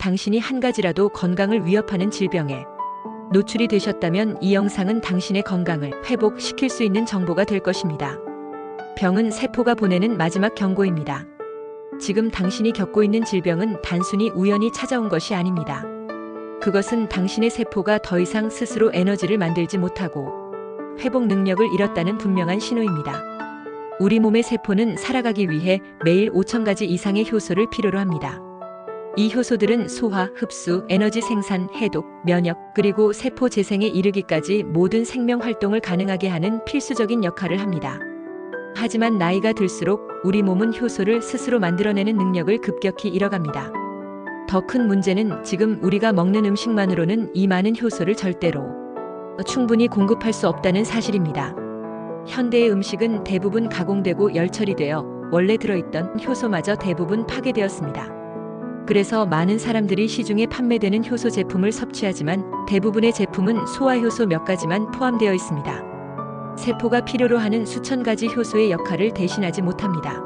당신이 한 가지라도 건강을 위협하는 질병에 노출이 되셨다면 이 영상은 당신의 건강을 회복시킬 수 있는 정보가 될 것입니다. 병은 세포가 보내는 마지막 경고입니다. 지금 당신이 겪고 있는 질병은 단순히 우연히 찾아온 것이 아닙니다. 그것은 당신의 세포가 더 이상 스스로 에너지를 만들지 못하고 회복 능력을 잃었다는 분명한 신호입니다. 우리 몸의 세포는 살아가기 위해 매일 5,000가지 이상의 효소를 필요로 합니다. 이 효소들은 소화, 흡수, 에너지 생산, 해독, 면역, 그리고 세포 재생에 이르기까지 모든 생명 활동을 가능하게 하는 필수적인 역할을 합니다. 하지만 나이가 들수록 우리 몸은 효소를 스스로 만들어내는 능력을 급격히 잃어갑니다. 더 큰 문제는 지금 우리가 먹는 음식만으로는 이 많은 효소를 절대로 충분히 공급할 수 없다는 사실입니다. 현대의 음식은 대부분 가공되고 열처리되어 원래 들어있던 효소마저 대부분 파괴되었습니다. 그래서 많은 사람들이 시중에 판매되는 효소 제품을 섭취하지만 대부분의 제품은 소화효소 몇 가지만 포함되어 있습니다. 세포가 필요로 하는 수천 가지 효소의 역할을 대신하지 못합니다.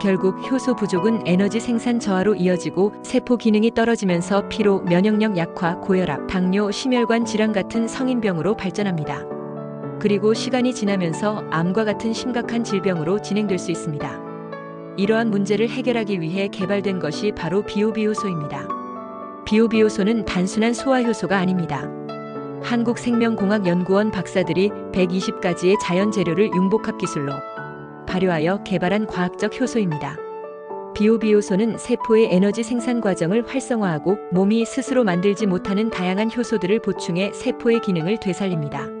결국 효소 부족은 에너지 생산 저하로 이어지고 세포 기능이 떨어지면서 피로, 면역력 약화, 고혈압, 당뇨, 심혈관 질환 같은 성인병으로 발전합니다. 그리고 시간이 지나면서 암과 같은 심각한 질병으로 진행될 수 있습니다. 이러한 문제를 해결하기 위해 개발된 것이 바로 비오비효소입니다. 비오비효소는 단순한 소화효소가 아닙니다. 한국생명공학연구원 박사들이 120가지의 자연 재료를 융복합 기술로 발효하여 개발한 과학적 효소입니다. 비오비효소는 세포의 에너지 생산 과정을 활성화하고 몸이 스스로 만들지 못하는 다양한 효소들을 보충해 세포의 기능을 되살립니다.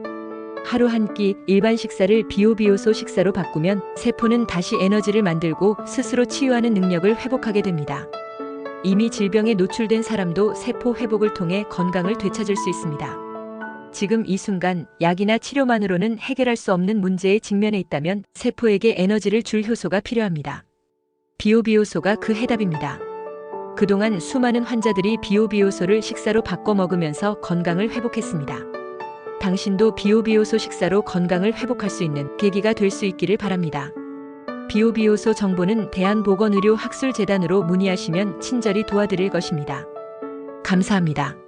하루 한 끼 일반 식사를 비오비효소 식사로 바꾸면 세포는 다시 에너지를 만들고 스스로 치유하는 능력을 회복하게 됩니다. 이미 질병에 노출된 사람도 세포 회복을 통해 건강을 되찾을 수 있습니다. 지금 이 순간 약이나 치료만으로는 해결할 수 없는 문제에 직면해 있다면 세포에게 에너지를 줄 효소가 필요합니다. 비오비효소가 그 해답입니다. 그동안 수많은 환자들이 비오비효소를 식사로 바꿔 먹으면서 건강을 회복했습니다. 당신도 비오비효소 식사로 건강을 회복할 수 있는 계기가 될 수 있기를 바랍니다. 비오비효소 정보는 대한보건의료학술재단으로 문의하시면 친절히 도와드릴 것입니다. 감사합니다.